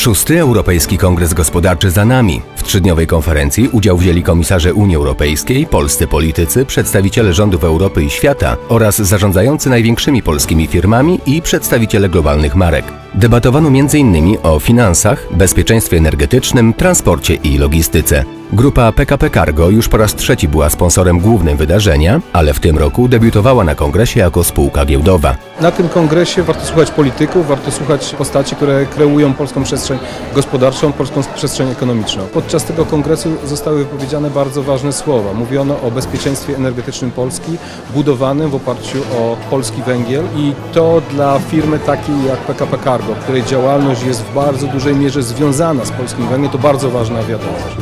Szósty Europejski Kongres Gospodarczy za nami. W trzydniowej konferencji udział wzięli komisarze Unii Europejskiej, polscy politycy, przedstawiciele rządów Europy i świata oraz zarządzający największymi polskimi firmami i przedstawiciele globalnych marek. Debatowano m.in. o finansach, bezpieczeństwie energetycznym, transporcie i logistyce. Grupa PKP Cargo już po raz trzeci była sponsorem głównym wydarzenia, ale w tym roku debiutowała na kongresie jako spółka giełdowa. Na tym kongresie warto słuchać polityków, warto słuchać postaci, które kreują polską przestrzeń gospodarczą, polską przestrzeń ekonomiczną. Podczas tego kongresu zostały wypowiedziane bardzo ważne słowa. Mówiono o bezpieczeństwie energetycznym Polski, budowanym w oparciu o polski węgiel i to dla firmy takiej jak PKP Cargo, której działalność jest w bardzo dużej mierze związana z polskim węglem, to bardzo ważna wiadomość.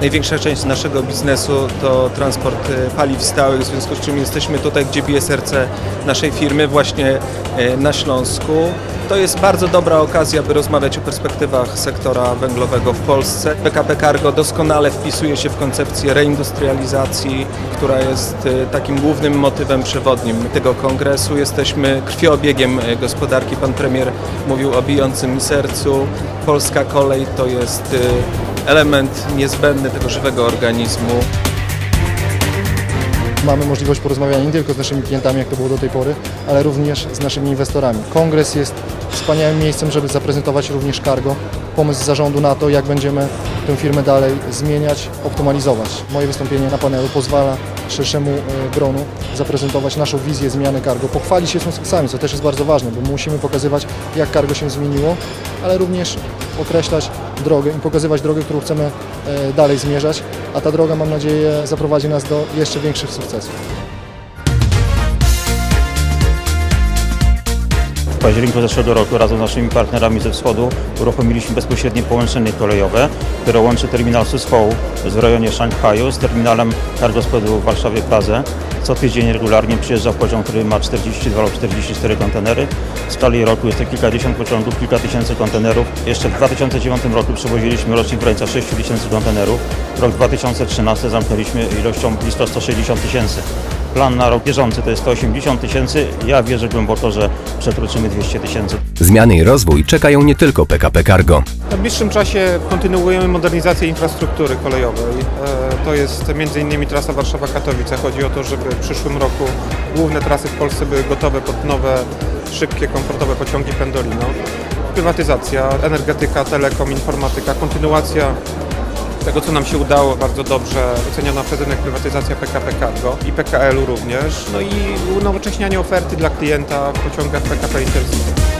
Największa część naszego biznesu to transport e, paliw stałych, w związku z czym jesteśmy tutaj, gdzie bije serce naszej firmy, właśnie e, na Śląsku. To jest bardzo dobra okazja, by rozmawiać o perspektywach sektora węglowego w Polsce. PKP Cargo doskonale wpisuje się w koncepcję reindustrializacji, która jest e, takim głównym motywem przewodnim tego kongresu. Jesteśmy krwiobiegiem e, gospodarki. Pan premier mówił o bijącym mi sercu. Polska kolej to jest e, element niezbędny tego żywego organizmu. Mamy możliwość porozmawiania nie tylko z naszymi klientami, jak to było do tej pory, ale również z naszymi inwestorami. Kongres jest wspaniałym miejscem, żeby zaprezentować również Cargo, pomysł zarządu na to, jak będziemy tę firmę dalej zmieniać, optymalizować. Moje wystąpienie na panelu pozwala szerszemu e, gronu zaprezentować naszą wizję zmiany Cargo, pochwalić się sukcesami, co też jest bardzo ważne, bo musimy pokazywać, jak Cargo się zmieniło, ale również określać drogę i pokazywać drogę, którą chcemy e, dalej zmierzać, a ta droga, mam nadzieję, zaprowadzi nas do jeszcze większych sukcesów. W październiku zeszłego roku razem z naszymi partnerami ze wschodu uruchomiliśmy bezpośrednie połączenie kolejowe, które łączy terminal Sushow w rejonie Szanghaju z terminalem Cargo Squadu w Warszawie Plaza. Co tydzień regularnie przyjeżdża pociąg, który ma 42 lub 44 kontenery. W skali roku jest to kilkadziesiąt pociągów, kilka tysięcy kontenerów. Jeszcze w 2009 roku przewoziliśmy rocznie w granicach 6 tysięcy kontenerów. Rok 2013 zamknęliśmy ilością blisko 160 tysięcy. Plan na rok bieżący to jest 180 tysięcy. Ja wierzę głęboko, że przekroczymy 200 tysięcy. Zmiany i rozwój czekają nie tylko PKP Cargo. W najbliższym czasie kontynuujemy modernizację infrastruktury kolejowej. E, To jest m.in. trasa Warszawa-Katowice. Chodzi o to, żeby w przyszłym roku główne trasy w Polsce były gotowe pod nowe, szybkie, komfortowe pociągi Pendolino. Prywatyzacja, energetyka, telekom, informatyka, kontynuacja tego, co nam się udało bardzo dobrze, oceniona przez rynek prywatyzacja PKP Cargo i PKL-u również. No i unowocześnianie oferty dla klienta w pociągach PKP Intercity.